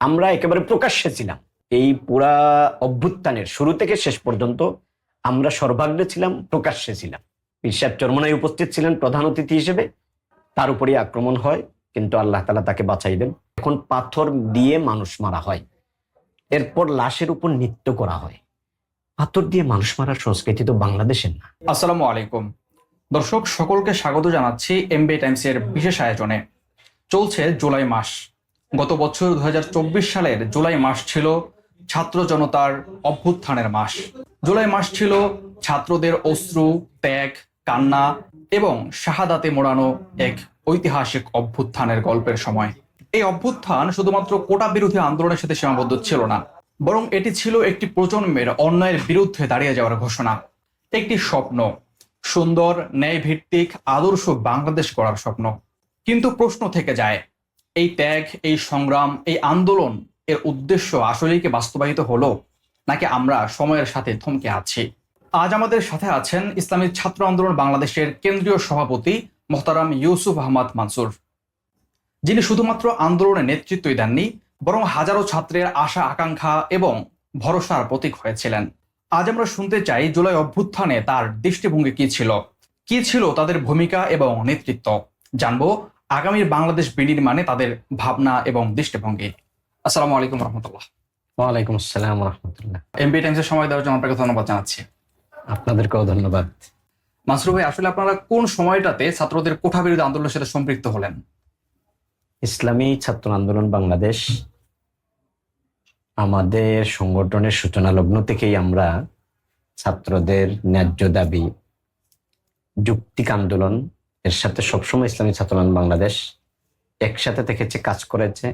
আমরা একেবারে প্রকাশ্যে ছিলাম। এই পুরা অভ্যুত্থানের শুরু থেকে শেষ পর্যন্ত আমরা সর্বাগ্রে ছিলাম, প্রকাশ্যে ছিলাম। বিশ্বাস চরমনায় উপস্থিত ছিলেন প্রধান অতিথি হিসেবে। তার উপরই আক্রমণ হয়, কিন্তু আল্লাহ তালা তাকে বাঁচাই দেন। এখন পাথর দিয়ে মানুষ মারা হয়। এরপর লাশের উপর নৃত্য করা হয়। পাথর দিয়ে মানুষ মারার সংস্কৃতি তো বাংলাদেশের না। আসসালামু আলাইকুম। দর্শক, সকলকে স্বাগত জানাচ্ছি এমবি টাইমস এর বিশেষ আয়োজনে। চলছে জুলাই মাস। গত বছর দু হাজার চব্বিশ সালের জুলাই মাস ছিল ছাত্র জনতার অভ্যুত্থানের মাস। জুলাই মাস ছিল ছাত্রদের অশ্রু, ত্যাগ, কান্না এবং শাহাদাতে মোড়ানো এক ঐতিহাসিক অভ্যুত্থানের গল্পের সময়। এই অভ্যুত্থান শুধুমাত্র কোটা বিরোধী আন্দোলনের সাথে সীমাবদ্ধ ছিল না, বরং এটি ছিল একটি প্রজন্মের অন্যায়ের বিরুদ্ধে দাঁড়িয়ে যাওয়ার ঘোষণা। একটি স্বপ্ন, সুন্দর, ন্যায়ভিত্তিক, আদর্শ বাংলাদেশ করার স্বপ্ন। কিন্তু প্রশ্ন থেকে যায় এই ত্যাগ, এই সংগ্রাম, এই আন্দোলন এর উদ্দেশ্য আসলেই কি বাস্তবায়িত হলো, নাকি আমরা সময়ের সাথে থমকে আছি? আজ আমাদের সাথে আছেন ইসলামী ছাত্র আন্দোলন বাংলাদেশের কেন্দ্রীয় সভাপতি মোহতারাম ইউসুফ আহমদ মানসুর। যিনি শুধুমাত্র আন্দোলনে নেতৃত্বই দেননি, বরং হাজারো ছাত্রের আশা, আকাঙ্ক্ষা এবং ভরসার প্রতীক হয়েছিলেন। আজ আমরা শুনতে চাই জুলাই অভ্যুত্থানে তার দৃষ্টিভঙ্গি কি ছিল? কি ছিল তাদের ভূমিকা এবং নেতৃত্ব? জানব আগামীর বাংলাদেশ বিনির্মাণে তাদের ভাবনা এবং দৃষ্টিভঙ্গি। আসসালামু আলাইকুম রহমতুল্লাহ। ওয়ালাইকুম আসসালাম রহমতুল্লাহ। এমপি টাইমসের সময় দেওয়ার জন্য আপনাকে ধন্যবাদ জানাচ্ছি। আপনাদেরকেও ধন্যবাদ। মাসরু ভাই আসলে আপনারা কোন সময়টাতে ছাত্রদের কোঠা বিরোধী আন্দোলনের সাথে সম্পৃক্ত হলেন? ইসলামী ছাত্র আন্দোলন বাংলাদেশ। আমাদের সংগঠনের সূচনা লগ্ন থেকেই আমরা ছাত্রদের ন্যায্য দাবি যুক্তিক আন্দোলন এর সাথে সবসময় ইসলামী ছাত্র বাংলাদেশ একসাথে থেকেছে কাজ করেছে,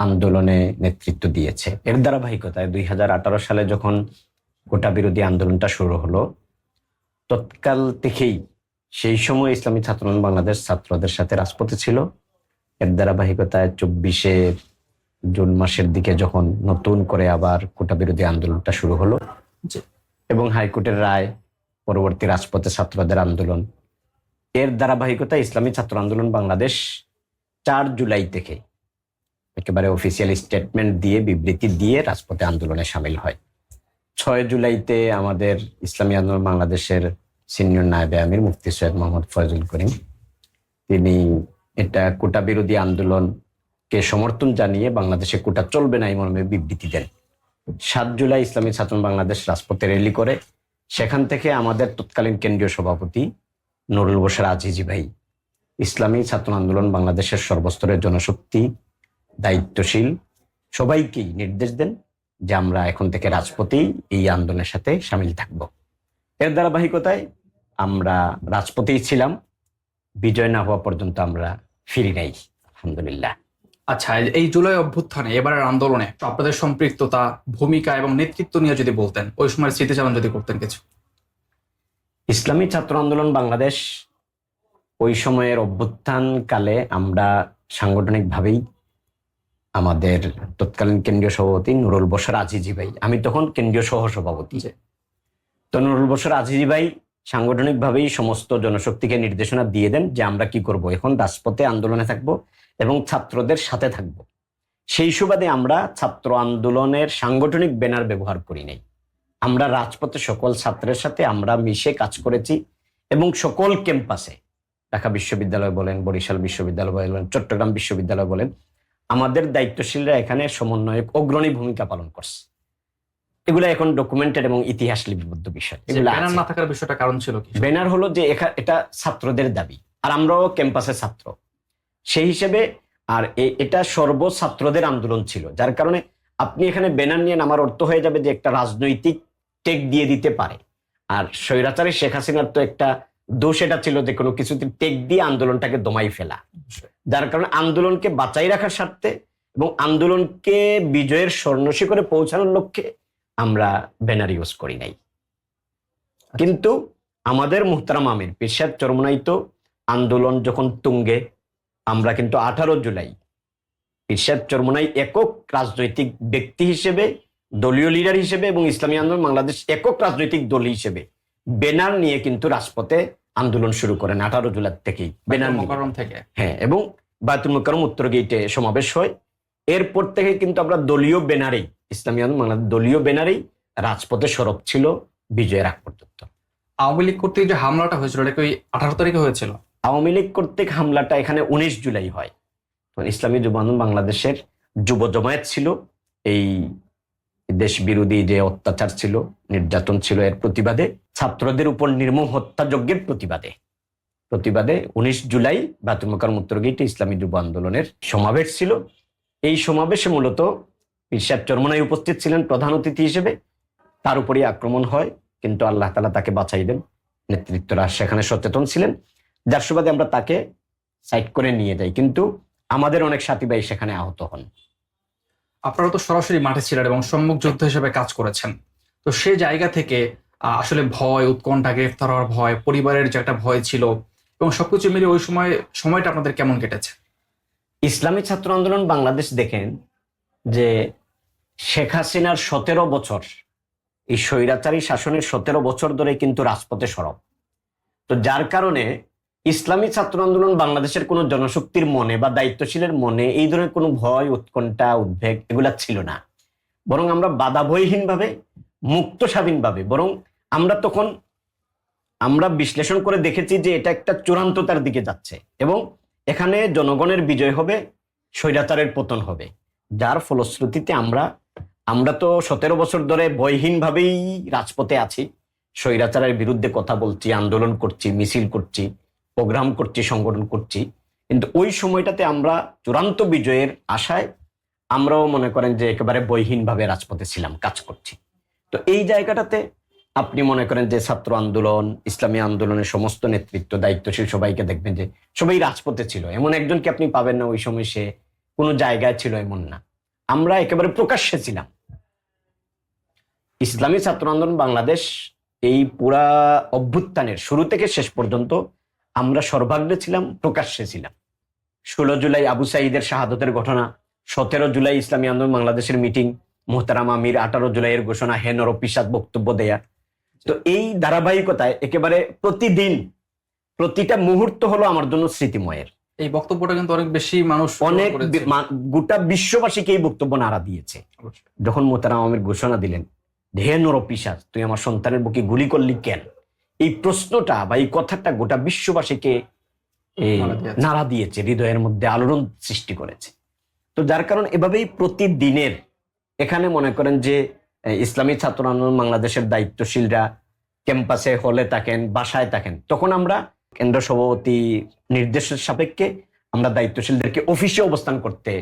আন্দোলনে নেতৃত্ব দিয়েছে এর ধারাবাহিকতায় দুই হাজার আঠারো সালে যখন গোটা বিরোধী আন্দোলনটা শুরু হলো, তৎকাল থেকেই সেই সময় ইসলামী ছাত্র বাংলাদেশ ছাত্রদের সাথে রাজপথে ছিল এর ধারাবাহিকতায় চব্বিশে জুন মাসের দিকে যখন নতুন করে আবার কোটা বিরোধী আন্দোলনটা শুরু হলো। এবং হাইকোর্টের রায় পরবর্তী রাজপথে ছাত্রদের আন্দোলন এর ধারাবাহিকতা ইসলামী ছাত্র আন্দোলন বাংলাদেশ চার জুলাই থেকে একেবারে অফিসিয়াল স্টেটমেন্ট দিয়ে বিবৃতি দিয়ে রাজপথে আন্দোলনে সামিল হয়। ছয় জুলাইতে আমাদের ইসলামী আন্দোলন বাংলাদেশের সিনিয়র নায়েবে আমির মুফতি সৈয়দ মোহাম্মদ ফয়জুল করিম, তিনি এটা কোটা বিরোধী আন্দোলনকে সমর্থন জানিয়ে বাংলাদেশে কোটা চলবে না এই মর্মে বিবৃতি দেন। সাত জুলাই ইসলামী ছাত্র বাংলাদেশ রাজপথে র্যালি করে। সেখান থেকে আমাদের তৎকালীন কেন্দ্রীয় সভাপতি নুরুল বসর আজিজি ভাই, ইসলামী ছাত্র আন্দোলন বাংলাদেশের সর্বস্তরের জনশক্তি, দায়িত্বশীল। সবাইকেই নির্দেশ দেন যে আমরা এখন থেকে রাজপথেই এই আন্দোলনের সাথে সামিল থাকব। এর ধারাবাহিকতায় আমরা রাজপথেই ছিলাম, বিজয় না হওয়া পর্যন্ত আমরা ফিরি নাই, আলহামদুলিল্লাহ। আচ্ছা এই জুলাই অভ্যুত্থানে এবারের আন্দোলনে আপনাদের সম্পৃক্ততা, ভূমিকা এবং নেতৃত্ব নিয়ে যদি বলতেন, ওই সময় স্মৃতিচারণ যদি করতেন কিছু। ইসলামী ছাত্র আন্দোলন বাংলাদেশ ওই সময়ের অভ্যুত্থান কালে আমরা সাংগঠনিকভাবেই আমাদের তৎকালীন কেন্দ্রীয় সভাপতি নুরুল বসর আজিজি ভাই আমি তখন কেন্দ্রীয় সহ সভাপতি তো নুরুল বসর আজিজি ভাই সাংগঠনিকভাবেই সমস্ত জনশক্তিকে নির্দেশনা দিয়ে দেন যে আমরা কি করব। এখন রাজপথে আন্দোলনে থাকব এবং ছাত্রদের সাথে থাকব। সেই সুবাদে আমরা ছাত্র আন্দোলনের সাংগঠনিক ব্যানার ব্যবহার করি নাই। আমরা রাজপথে সকল ছাত্রের সাথে আমরা মিশে কাজ করেছি এবং সকল ক্যাম্পাসে ঢাকা বিশ্ববিদ্যালয় বলেন বরিশাল বিশ্ববিদ্যালয় বলেন চট্টগ্রাম বিশ্ববিদ্যালয় বলেন আমাদের দায়িত্বশীলরা এখানে সমন্বয়ক অগ্রণী ভূমিকা পালন করছে। এগুলো এখন ডকুমেন্টেড এবং ইতিহাস লিপিবদ্ধ বিষয়। ব্যানার না থাকার বিষয়টা কারণ ছিল কি? ব্যানার হলো যে এটা ছাত্রদের দাবি আর আমরাও ক্যাম্পাসের ছাত্র। সেই হিসেবে আর এটা সর্ব ছাত্রদের আন্দোলন ছিল যার কারণে আপনি এখানে ব্যানার নিয়ে নামার অর্থ হয়ে যাবে যে একটা রাজনৈতিক টেক দিয়ে দিতে পারে। আর স্বৈরাচারী শেখ হাসিনার তো একটা দোষ এটা ছিল যে কোনো কিছুতে টেক দিয়ে আন্দোলনটাকে দমাই ফেলা। যার কারণে আন্দোলনকে বাঁচাই রাখার স্বার্থে এবং আন্দোলনকে বিজয়ের স্বর্ণশিখরে পৌঁছানোর লক্ষ্যে আমরা ব্যানার ইউজ করি নাই। কিন্তু আমাদের মুহতারাম আমির, পেশাব চরমনাইত আন্দোলন যখন তুঙ্গে, আমরা কিন্তু আঠারো জুলাই ইরশাদ চরমনাই একক রাজনৈতিক ব্যক্তি হিসেবে দলীয় লিডার হিসেবে এবং ইসলামী আন্দোলন বাংলাদেশ একক রাজনৈতিক দল হিসেবে ব্যানার নিয়ে কিন্তু রাজপথে আন্দোলন শুরু করেন আঠারো জুলাই থেকেই ব্যানার নিয়ে। মোকাররম থেকে? হ্যাঁ এবং বায়তুল মোকারম উত্তর গেটে সমাবেশ হয়। এরপর থেকে কিন্তু আমরা দলীয় ব্যানারেই ইসলামী আন্দোলন বাংলাদেশ দলীয় ব্যানারেই রাজপথে সরব ছিল বিজয়ের আগ পর্যন্ত। আওয়ামী লীগ কর্তৃক যে হামলাটা হয়েছিল এটা কি আঠারো তারিখে হয়েছিল? আওয়ামী লীগ কর্তৃক হামলাটা এখানে উনিশ জুলাই হয়। ইসলামী যুব আন্দোলন বাংলাদেশের যুব জমায়েত ছিল। এই দেশ বিরোধী যে অত্যাচার ছিল, নির্যাতন ছিল এর প্রতিবাদে, ছাত্রদের উপর নির্মম হত্যাযজ্ঞের প্রতিবাদে। প্রতিবাদে উনিশ জুলাই বাতুল মোকার উত্তরগেটে ইসলামী যুব আন্দোলনের সমাবেশ ছিল। এই সমাবেশে মূলত ইরশাদ চরমনাই উপস্থিত ছিলেন প্রধান অতিথি হিসেবে। তার উপরই আক্রমণ হয়, কিন্তু আল্লাহ তালা তাকে বাঁচাই দেন। নেতৃত্বরা সেখানে সচেতন ছিলেন। যার সুবাদে আমরা তাকে সাইড করে নিয়ে যাই। কিন্তু আমাদের অনেক সাথী ভাই সেখানে আহত হন। আপনারা তো সরাসরি মাঠে ছিলেন এবং সম্মুখ যুদ্ধ হিসেবে কাজ করেছেন। তো সে জায়গা থেকে আসলে ভয়, উৎকণ্ঠা, গ্রেফতার হওয়ার ভয়, পরিবারের যে একটা ভয় ছিল এবং সবকিছু মিলিয়ে ওই সময়, সময়টা আপনাদের কেমন কেটেছে? ইসলামী ছাত্র আন্দোলন বাংলাদেশ দেখেন যে শেখ হাসিনার সতেরো বছর, এই স্বৈরাচারী শাসনের সতেরো বছর ধরে কিন্তু রাজপথে সরব। তো যার কারণে ইসলামী ছাত্র আন্দোলন বাংলাদেশের কোনো জনশক্তির মনে বা দায়িত্বশীলের মনে এই ধরনের কোনো ভয়, উৎকণ্ঠা, উদ্বেগ এগুলা ছিল না। বরং আমরা বাধা ভয়হীনভাবে মুক্ত স্বাধীনভাবে বরং আমরা তখন আমরা বিশ্লেষণ করে দেখেছি যে এটা একটা চূড়ান্ততার দিকে যাচ্ছে এবং এখানে জনগণের বিজয় হবে, স্বৈরাচারের পতন হবে। যার ফলশ্রুতিতে আমরা আমরা তো সতেরো বছর ধরে ভয়হীনভাবেই রাজপথে আছি, স্বৈরাচারের বিরুদ্ধে কথা বলছি, আন্দোলন করছি, মিছিল করছি। প্রোগ্রাম করছি, সংগঠন করছি। কিন্তু ওই সময়টাতে আমরা চূড়ান্ত বিজয়ের আশায় আমরাও মনে করেন যে একেবারে বইহীনভাবে রাজপথে ছিলাম, কাজ করছি। তো এই জায়গাটাতে আপনি মনে করেন যে ছাত্র আন্দোলন, ইসলামী আন্দোলনের সমস্ত নেতৃত্ব, দায়িত্বশীল সবাইকে দেখবেন যে সবাই রাজপথে ছিল। এমন একজনকে আপনি পাবেন না ওই সময়, সে কোনো জায়গায় ছিল এমন না। আমরা একেবারে প্রকাশ্যে ছিলাম। ইসলামী ছাত্র আন্দোলন বাংলাদেশ এই পুরা অভ্যুত্থানের শুরু থেকে শেষ পর্যন্ত আমরা সর্বাগ্রে ছিলাম প্রকাশ্যে ছিলাম। ষোলো জুলাই আবু সাইদের শাহাদতের ঘটনা সতেরো জুলাই ইসলামী আন্দোলন বাংলাদেশের মিটিং মোহতারাম আমির আঠারো জুলাইয়ের ঘোষণা হেনর পিসাদ বক্তব্য দেয়া। তো এই ধারাবাহিকতায় একেবারে প্রতিদিন প্রতিটা মুহূর্ত হলো আমার জন্য স্মৃতিময়ের। এই বক্তব্যটা কিন্তু অনেক বেশি মানুষ অনেক গোটা বিশ্ববাসীকে এই বক্তব্য নাড়া দিয়েছে। যখন মোতারাম আমির ঘোষণা দিলেন হে নরপিসাজ তুই আমার সন্তানের বুকে গুলি করলি কেন? এই প্রশ্নটা বা এই কথাটা গোটা বিশ্ববাসীকে নাড়া দিয়েছে। হৃদয়ের মধ্যে আলোড়ন সৃষ্টি করেছে। তো যার কারণ এভাবেই প্রতিদিনের এখানে মনে করেন যে ইসলামী ছাত্র আন্দোলন বাংলাদেশের দায়িত্বশীলরা ক্যাম্পাসে হলে থাকেন বাসায় থাকেন তখন আমরা কেন্দ্র সভাপতি নির্দেশের সাপেক্ষে আমরা দায়িত্বশীলদেরকে অফিসে অবস্থান করতে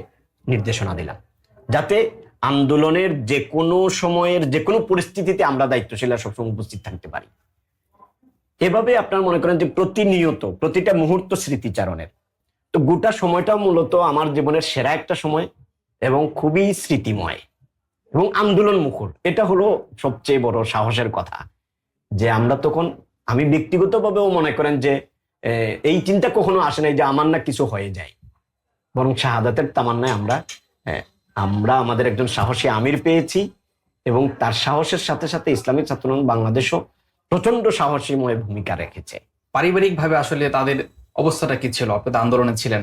নির্দেশনা দিলাম। যাতে আন্দোলনের যে কোনো সময়ের যে কোনো পরিস্থিতিতে আমরা দায়িত্বশীলরা সবসময় উপস্থিত থাকতে পারি। এভাবে আপনার মনে করেন যে প্রতিনিয়ত, প্রতিটা মুহূর্ত স্মৃতিচারণের। তো গোটা সময়টা মূলত আমার জীবনের সেরা একটা সময় এবং খুবই স্মৃতিময় এবং আন্দোলন মুখর এটা হলো সবচেয়ে বড় সাহসের কথা যে আমরা তখন, আমি ব্যক্তিগতভাবেও মনে করেন যে এই চিন্তা কখনো আসে নাই যে আমার না কিছু হয়ে যায়। বরং শাহাদাতের তামান্নায় আমরা আমরা আমাদের একজন সাহসী আমির পেয়েছি এবং তার সাহসের সাথে সাথে ইসলামী ছাত্রন বাংলাদেশও প্রচণ্ড সাহসীময় ভূমিকা রেখেছে। পারিবারিক ভাবে আসলে তাদের অবস্থাটা কি ছিল? আপনি আন্দোলনে ছিলেন।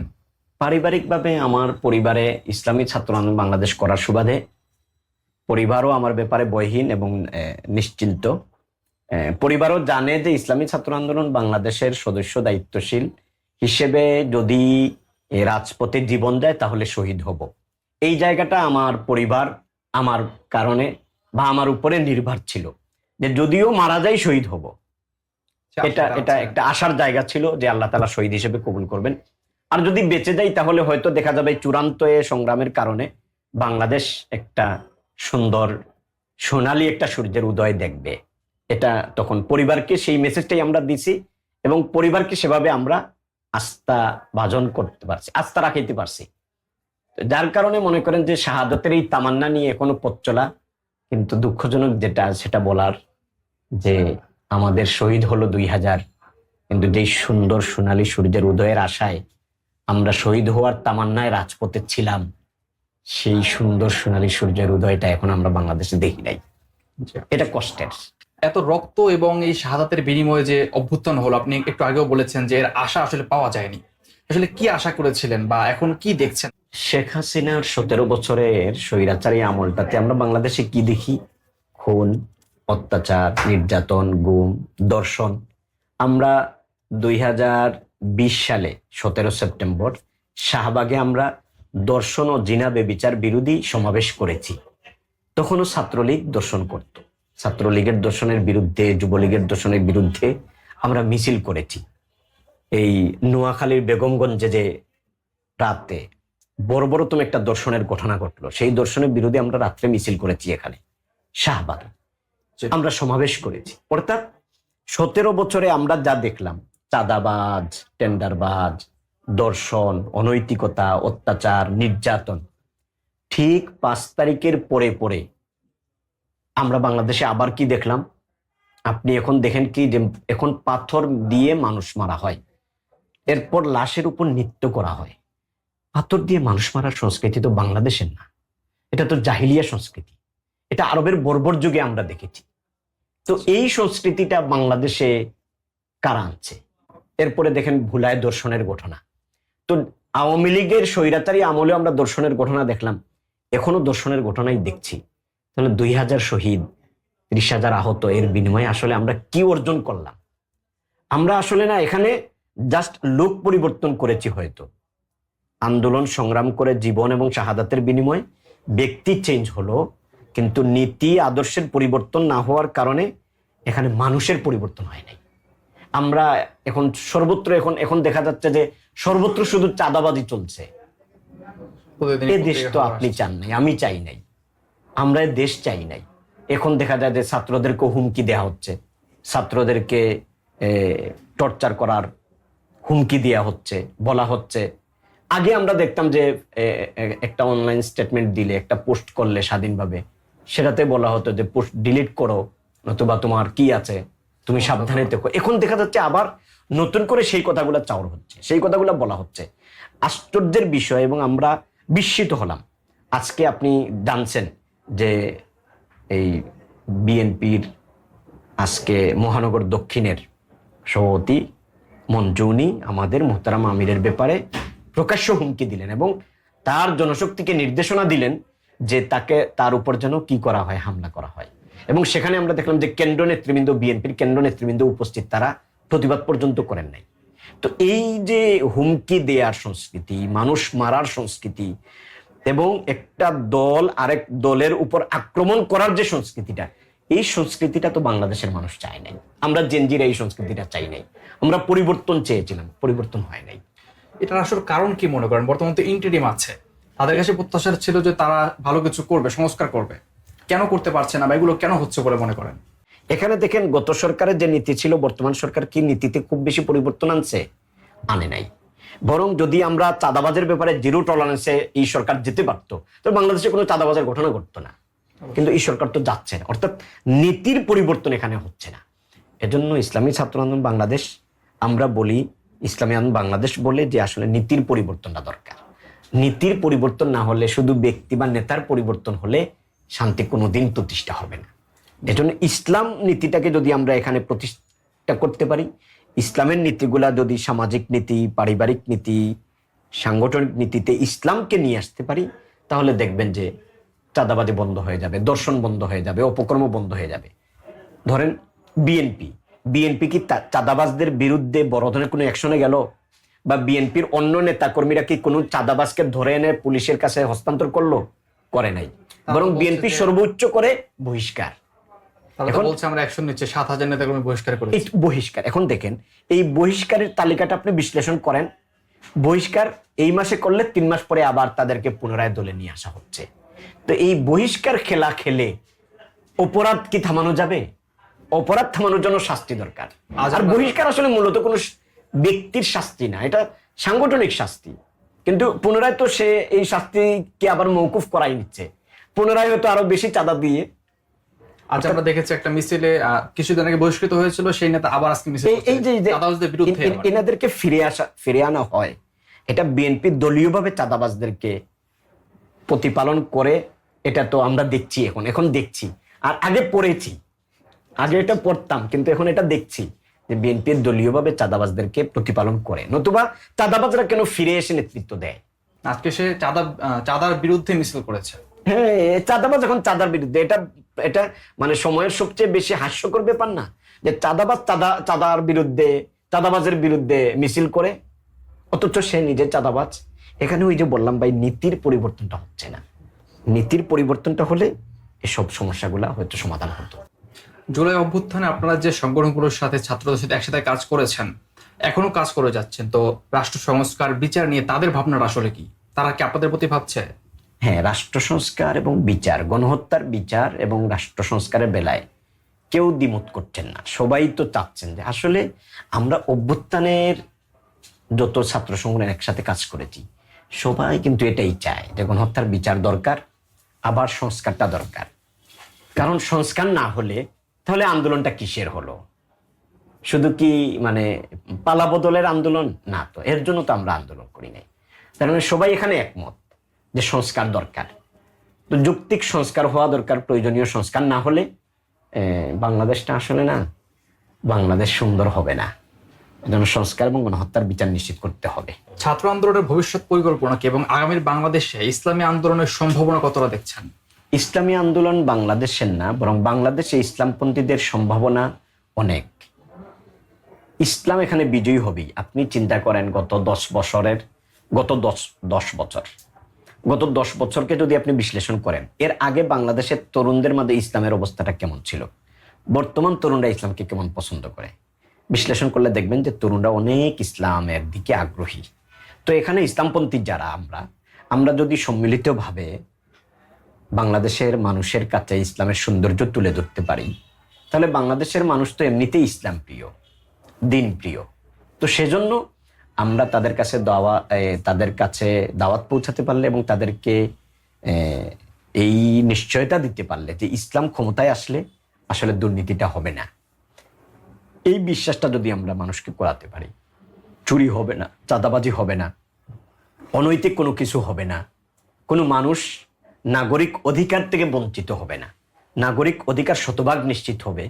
পারিবারিকভাবে আমার পরিবারে ইসলামী ছাত্র আন্দোলন বাংলাদেশ করার সুবাদে, পরিবারও আমার ব্যাপারে বয়হীন এবং নিশ্চিন্ত। পরিবারও জানে যে ইসলামী ছাত্র আন্দোলন বাংলাদেশের সদস্য দায়িত্বশীল হিসেবে যদি রাজপথে জীবন দেয় তাহলে শহীদ হব। এই জায়গাটা আমার পরিবার, আমার কারণে বা আমার উপরে নির্ভর ছিল। যে যদিও মারা যায় শহীদ হব। এটা এটা একটা আশার জায়গা ছিল যে আল্লাহ তালা শহীদ হিসেবে কবুল করবেন। আর যদি বেঁচে যাই তাহলে হয়তো দেখা যাবে চূড়ান্ত এ সংগ্রামের কারণে বাংলাদেশ একটা সুন্দর সোনালী একটা সূর্যের উদয় দেখবে। এটা তখন পরিবারকে সেই মেসেজটাই আমরা দিছি এবং পরিবারকে সেভাবে আমরা আস্থা ভাজন করতে পারছি আস্থা রাখাইতে পারছি। যার কারণে মনে করেন যে শাহাদতের এই তামান্না নিয়ে এখনও পথ চলা কিন্তু দুঃখজনক যেটা সেটা বলার যে আমাদের শহীদ হলো দুই হাজার। কিন্তু যেই সুন্দর সোনালী সূর্যের উদয়ের আশায় আমরা শহীদ হওয়ার তামান্নায় রাজপথে ছিলাম সেই সুন্দর সোনালী সূর্যের উদয়টা এখন আমরা বাংলাদেশে দেখি নাই। এটা কষ্টের। এত রক্ত এবং এই শাহাদাতের বিনিময়ে যে অভ্যুত্থান হলো আপনি একটু আগেও বলেছেন যে এর আশা আসলে পাওয়া যায়নি। আসলে কি আশা করেছিলেন বা এখন কি দেখছেন? শেখ হাসিনার সতেরো বছরের স্বৈরাচারী আমলটাতে আমরা বাংলাদেশে কি দেখি? খুন অত্যাচার, নির্যাতন, গুম, দর্শন। আমরা দুই হাজার বিশ সালে সতেরো সেপ্টেম্বর শাহবাগে আমরা দর্শন ও জিনা বেবিচার বিরোধী সমাবেশ করেছি। তখনও ছাত্রলীগ দর্শন করত। ছাত্রলীগের দর্শনের বিরুদ্ধে, যুবলীগের দর্শনের বিরুদ্ধে আমরা মিছিল করেছি। এই নোয়াখালীর বেগমগঞ্জে যে রাতে বড় বড়তম একটা দর্শনের ঘটনা ঘটলো, সেই দর্শনের বিরুদ্ধে আমরা রাত্রে মিছিল করেছি এখানে, শাহবাগে। আমরা সমাবেশ করেছি। অর্থাৎ সতেরো বছরে আমরা যা দেখলাম, চাঁদাবাজ, টেন্ডারবাজ, দর্শন, অনৈতিকতা, অত্যাচার, নির্যাতন, ঠিক পাঁচ তারিখের পরে পরে আমরা বাংলাদেশে আবার কি দেখলাম? আপনি এখন দেখেন কি যে এখন পাথর দিয়ে মানুষ মারা হয়। এরপর লাশের উপর নৃত্য করা হয়। পাথর দিয়ে মানুষ মারার সংস্কৃতি তো বাংলাদেশের না। এটা তো জাহিলিয়া সংস্কৃতি। এটা আরবের বর্বর যুগে আমরা দেখেছি। তো এই সংস্কৃতিটা বাংলাদেশে কারা আনছে? এরপরে দেখেন ভুলায় দর্শনের ঘটনা। তো আওয়ামী লীগের স্বৈরাচারী আমলে আমরা দর্শনের ঘটনা দেখলাম। এখনও দর্শনের ঘটনাই দেখছি। তাহলে দুই হাজার শহীদ, ত্রিশ হাজার আহত, এর বিনিময়ে আসলে আমরা কি অর্জন করলাম? আমরা আসলে না, এখানে জাস্ট লোক পরিবর্তন করেছি হয়তো। আন্দোলন সংগ্রাম করে জীবন এবং শাহাদাতের বিনিময়ে ব্যক্তি চেঞ্জ হলো। কিন্তু নীতি আদর্শের পরিবর্তন না হওয়ার কারণে এখানে মানুষের পরিবর্তন হয় নাই। আমরা এখন সর্বত্র এখন এখন দেখা যাচ্ছে যে সর্বত্র শুধু চাঁদাবাজি চলছে। এ দেশ তো আপনি চান নাই আমি চাই নাই। আমরা দেশ চাই নাই। এখন দেখা যায় যে ছাত্রদেরকে হুমকি দেয়া হচ্ছে। ছাত্রদেরকে টর্চার করার হুমকি দেয়া হচ্ছে বলা হচ্ছে। আগে আমরা দেখতাম যে একটা অনলাইন স্টেটমেন্ট দিলে একটা পোস্ট করলে স্বাধীনভাবে। সেটাতে বলা হতো যে পোস্ট ডিলিট করো নতুবা তোমার কি আছে তুমি সাবধানে দেখো এখন দেখা যাচ্ছে আবার নতুন করে সেই কথাগুলো চাওয়ার হচ্ছে সেই কথাগুলো বলা হচ্ছে। আশ্চর্যের বিষয় এবং আমরা বিস্মিত হলাম। আজকে আপনি জানছেন যে এই বিএনপির আজকে মহানগর দক্ষিণের সভাপতি মঞ্জুনি আমাদের মোহতারাম আমিরের ব্যাপারে প্রকাশ্য হুমকি দিলেন এবং তার জনশক্তিকে নির্দেশনা দিলেন যে তাকে, তার উপর যেন কি করা হয়, হামলা করা হয়। এবং সেখানে আমরা দেখলাম যে কেন্দ্র নেতৃবৃন্দ, বিএনপির কেন্দ্র নেতৃবৃন্দ উপস্থিত, তারা প্রতিবাদ পর্যন্ত করেন নাই। তো এই যে হুমকি দেয়ার সংস্কৃতি, মানুষ মারার সংস্কৃতি, এবং একটা দল, আরেক দলের উপর আক্রমণ করার যে সংস্কৃতিটা, এই সংস্কৃতিটা তো বাংলাদেশের মানুষ চায় নাই। আমরা জেনজিরা এই সংস্কৃতিটা চাই নাই। আমরা পরিবর্তন চেয়েছিলাম, পরিবর্তন হয় নাই। এটার আসল কারণ কি মনে করেন? বর্তমানে তো ইন্টিরিম আছে। তাদের কাছে প্রত্যাশা ছিল যে তারা ভালো কিছু করবে সংস্কার করবে। কেন করতে পারছে না বা এগুলো কেন হচ্ছে বলে মনে করেন? এখানে দেখেন গত সরকারের যে নীতি ছিল বর্তমান সরকার কি নীতিতে খুব বেশি পরিবর্তন আনছে? আনে নাই। বরং যদি আমরা চাঁদাবাজের ব্যাপারে জিরো টলারেন্সে এই সরকার যেতে পারতো তো বাংলাদেশে কোনো চাঁদাবাজের ঘটনা ঘটতো না। কিন্তু এই সরকার তো যাচ্ছে না। অর্থাৎ নীতির পরিবর্তন এখানে হচ্ছে না। এজন্য ইসলামী ছাত্র আন্দোলন বাংলাদেশ আমরা বলি ইসলামী আন্দোলন বাংলাদেশ বলে যে আসলে নীতির পরিবর্তনটা দরকার। নীতির পরিবর্তন না হলে, শুধু ব্যক্তি বা নেতার পরিবর্তন হলে শান্তি কোনোদিন প্রতিষ্ঠা হবে না। এজন্য ইসলাম নীতিটাকে যদি আমরা এখানে প্রতিষ্ঠা করতে পারি, ইসলামের নীতিগুলা যদি সামাজিক নীতি, পারিবারিক নীতি, সাংগঠনিক নীতিতে ইসলামকে নিয়ে আসতে পারি, তাহলে দেখবেন যে চাঁদাবাজি বন্ধ হয়ে যাবে, দর্শন বন্ধ হয়ে যাবে, অপকর্ম বন্ধ হয়ে যাবে। ধরেন বিএনপি বিএনপি কি চাঁদাবাজদের বিরুদ্ধে বড় ধরনের কোনো অ্যাকশনে গেল? বা বিএনপির অন্য নেতাকর্মীরা কি কোনো চাঁদাবাজকে ধরে এনে পুলিশের কাছে হস্তান্তর করল? করে নাই। বরং বিএনপি সর্বোচ্চ করে বহিষ্কার। এখন- বলছে আমরা অ্যাকশন নিচ্ছে সাত হাজার নেতা বহিষ্কার বহিষ্কার এখন দেখেন এই বহিষ্কারের তালিকাটা আপনি বিশ্লেষণ করেন। বহিষ্কার এই মাসে করলে তিন মাস পরে আবার তাদেরকে পুনরায় দলে নিয়ে আসা হচ্ছে। তো এই বহিষ্কার খেলা খেলে অপরাধ কি থামানো যাবে? অপরাধ থামানোর জন্য শাস্তি দরকার। আর বহিষ্কার আসলে মূলত কোনো ব্যক্তির শাস্তি না এটা সাংগঠনিক শাস্তি। কিন্তু পুনরায় তো সে এই শাস্তিকে আবার মৌকুফ করাই নিচ্ছে। পুনরায় হয়তো আরও বেশি চাঁদা দিয়ে আজ আমরা দেখেছি একটা মিছিলে কিছুদিন আগে বহিষ্কৃত হয়েছিল সেই নেতা আবার আজকে মিছিল এই- যে বিরুদ্ধে এনাদেরকে ফিরে আসা ফিরে আনা হয় এটা বিএনপি দলীয়ভাবে চাঁদাবাজদেরকে প্রতিপালন করে এটা তো আমরা দেখছি এখন। এখন দেখছি। আর আগে পড়েছি। আগে এটা পড়তাম কিন্তু এখন এটা দেখছি। যে বিএনপির দলীয়ভাবে চাঁদাবাজদেরকে প্রতিপালন করে। নতুবা চাঁদাবাজরা কেন ফিরে এসে নেতৃত্ব দেয়? আজকে সে চাঁদা চাঁদার বিরুদ্ধে মিছিল করেছে। হ্যাঁ চাঁদাবাজ এখন চাঁদার বিরুদ্ধে। এটা এটা মানে সময়ের সবচেয়ে বেশি হাস্যকর ব্যাপার না যে চাঁদাবাজ চাঁদা চাঁদার বিরুদ্ধে চাঁদাবাজের বিরুদ্ধে মিছিল করে অথচ সে নিজে চাঁদাবাজ। এখানে ওই যে বললাম ভাই নীতির পরিবর্তনটা হচ্ছে না। নীতির পরিবর্তনটা হলে এসব সমস্যাগুলা হয়তো সমাধান হতো। জুলাই অভ্যুত্থানে আপনারা যে সংগঠনগুলোর সাথে ছাত্রদের সাথে একসাথে কাজ করেছেন, এখনও কাজ করে যাচ্ছেন, তো রাষ্ট্র সংস্কার বিচার নিয়ে তাদের ভাবনাটা আসলে কি? তারা কি আপনাদের প্রতি ভাবছে? হ্যাঁ রাষ্ট্র সংস্কার এবং বিচার, গণহত্যার বিচার এবং রাষ্ট্র সংস্কারের বেলায় কেউ দ্বিমত করছেন না, সবাই তো চাচ্ছেন যে আসলে আমরা অভ্যুত্থানের যত ছাত্র সংগঠন একসাথে কাজ করেছি, সবাই কিন্তু এটাই চায় যে গণহত্যার বিচার দরকার, আবার সংস্কারটা দরকার। কারণ সংস্কার না হলে তাহলে আন্দোলনটা কিসের হলো? শুধু কি মানে পালা বদলের আন্দোলন? না তো, এর জন্য তো আমরা আন্দোলন করি নাই। তার মানে সবাই এখানে একমত যে সংস্কার দরকার। তো যৌক্তিক সংস্কার হওয়া দরকার, প্রয়োজনীয় সংস্কার না হলে বাংলাদেশটা আসলে না, বাংলাদেশ সুন্দর হবে না। এজন্য সংস্কার এবং গণহত্যার বিচার নিশ্চিত করতে হবে। ছাত্র আন্দোলনের ভবিষ্যৎ পরিকল্পনা কি এবং আগামীর বাংলাদেশে ইসলামী আন্দোলনের সম্ভাবনা কতটা দেখছেন? ইসলামী আন্দোলন বাংলাদেশের না, বরং বাংলাদেশে ইসলামপন্থীদের সম্ভাবনা অনেক। ইসলাম এখানে বিজয়ী হবেই। আপনি চিন্তা করেন, গত দশ বছরের, গত দশ দশ বছর। গত দশ বছরকে যদি আপনি বিশ্লেষণ করেন, এর আগে বাংলাদেশের তরুণদের মধ্যে ইসলামের অবস্থাটা কেমন ছিল? বর্তমান তরুণরা ইসলামকে কেমন পছন্দ করে? বিশ্লেষণ করলে দেখবেন যে তরুণরা অনেক ইসলামের দিকে আগ্রহী। তো এখানে ইসলামপন্থী যারা আমরা আমরা যদি সম্মিলিতভাবে বাংলাদেশের মানুষের কাছে ইসলামের সৌন্দর্য তুলে ধরতে পারি। তাহলে বাংলাদেশের মানুষ তো এমনিতেই ইসলাম প্রিয়, দিন প্রিয়। তো সেজন্য আমরা তাদের কাছে দাওয়া তাদের কাছে দাওয়াত পৌঁছাতে পারলে এবং তাদেরকে এই নিশ্চয়তা দিতে পারলে যে ইসলাম ক্ষমতায় আসলে আসলে দুর্নীতিটা হবে না। এই বিশ্বাসটা যদি আমরা মানুষকে করাতে পারি, চুরি হবে না, চাঁদাবাজি হবে না, অনৈতিক কোনো কিছু হবে না, কোনো মানুষ নাগরিক অধিকার থেকে বঞ্চিত হবে না। নাগরিক অধিকার শতভাগ নিশ্চিত হবে।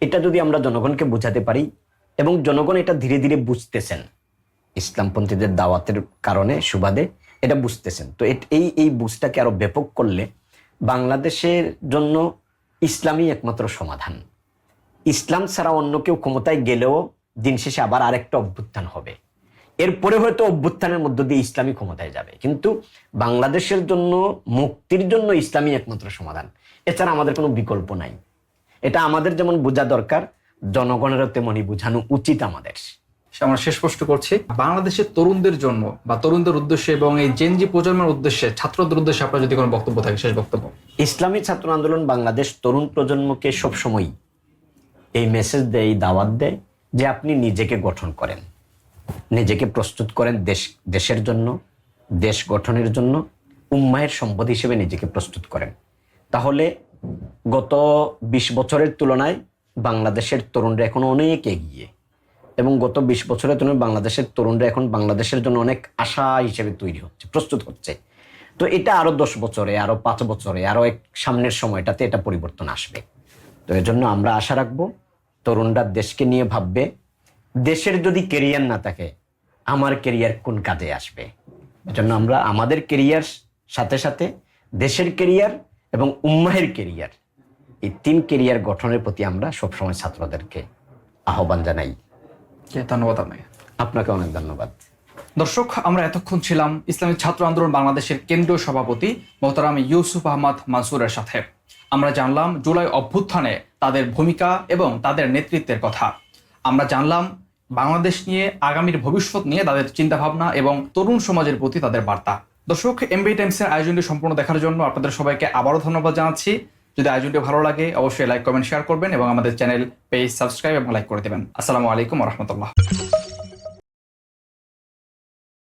এটা যদি আমরা জনগণকে বোঝাতে পারি এবং জনগণ এটা ধীরে ধীরে বুঝতেছেন। ইসলামপন্থীদের দাওয়াতের কারণে, সুবাদে এটা বুঝতেছেন। তো এই এই বুঝটাকে আরও ব্যাপক করলে বাংলাদেশের জন্য ইসলামই একমাত্র সমাধান। ইসলাম ছাড়া অন্য কেউ ক্ষমতায় গেলেও দিন শেষে আবার আরেকটা অভ্যুত্থান এরপরে হয়তো অভ্যুত্থানের মধ্য দিয়ে ইসলামী ক্ষমতায় যাবে। কিন্তু বাংলাদেশের জন্য মুক্তির জন্য ইসলামী একমাত্র সমাধান। এছাড়া আমাদের কোনো বিকল্প নাই। এটা আমাদের যেমন বোঝা দরকার জনগণেরও তেমনই বোঝানো উচিত আমাদের। আমরা শেষ প্রশ্ন করছি। বাংলাদেশের তরুণদের জন্য বা তরুণদের উদ্দেশ্যে এবং এই জেনজি প্রজন্মের উদ্দেশ্যে ছাত্রদের উদ্দেশ্যে আপনার যদি কোনো বক্তব্য থাকে শেষ বক্তব্য। ইসলামী ছাত্র আন্দোলন বাংলাদেশ তরুণ প্রজন্মকে সবসময় এই মেসেজ দেয় এই দাওয়াত দেয় যে আপনি নিজেকে গঠন করেন। নিজেকে প্রস্তুত করেন দেশ, দেশের জন্য, দেশ গঠনের জন্য উম্মায়ের সম্পদ হিসেবে নিজেকে প্রস্তুত করেন। তাহলে গত বিশ বছরের তুলনায় বাংলাদেশের তরুণরা এখন অনেক এগিয়ে এবং গত বিশ বছরের তুলনায় বাংলাদেশের তরুণরা এখন বাংলাদেশের জন্য অনেক আশা হিসেবে তৈরি হচ্ছে, প্রস্তুত হচ্ছে। তো এটা আরও দশ বছরে আরও পাঁচ বছরে আরও এক সামনের সময়টাতে এটা পরিবর্তন আসবে। তো এজন্য আমরা আশা রাখব তরুণরা দেশকে নিয়ে ভাববে দেশের যদি কেরিয়ার না থাকে আমার কেরিয়ার কোন কাজে আসবে? এজন্য আমরা আমাদের কেরিয়ার সাথে সাথে দেশের কেরিয়ার এবং উম্মাহের কেরিয়ার এই তিন কেরিয়ার গঠনের প্রতি আমরা সবসময় ছাত্রদেরকে আহ্বান জানাই। ধন্যবাদ আপনাকে। আপনাকে অনেক ধন্যবাদ। দর্শক আমরা এতক্ষণ ছিলাম ইসলামী ছাত্র আন্দোলন বাংলাদেশের কেন্দ্রীয় সভাপতি মোহতারাম ইউসুফ আহমদ মানসুরের সাথে। আমরা জানলাম জুলাই অভ্যুত্থানে তাদের ভূমিকা এবং তাদের নেতৃত্বের কথা। আমরা জানলাম বাংলাদেশ নিয়ে আগামীর ভবিষ্যৎ নিয়ে তাদের চিন্তাভাবনা এবং তরুণ সমাজের প্রতি তাদের বার্তা। দর্শক এমবি টাইমসের আয়োজনটি সম্পূর্ণ দেখার জন্য আপনাদের সবাইকে আবারও ধন্যবাদ জানাচ্ছি। যদি আয়োজনটি ভালো লাগে, অবশ্যই লাইক, কমেন্ট, শেয়ার করবেন এবং আমাদের চ্যানেল পেজ সাবস্ক্রাইব এবং লাইক করে দেবেন। আসসালামু আলাইকুম রহমতুল্লাহ।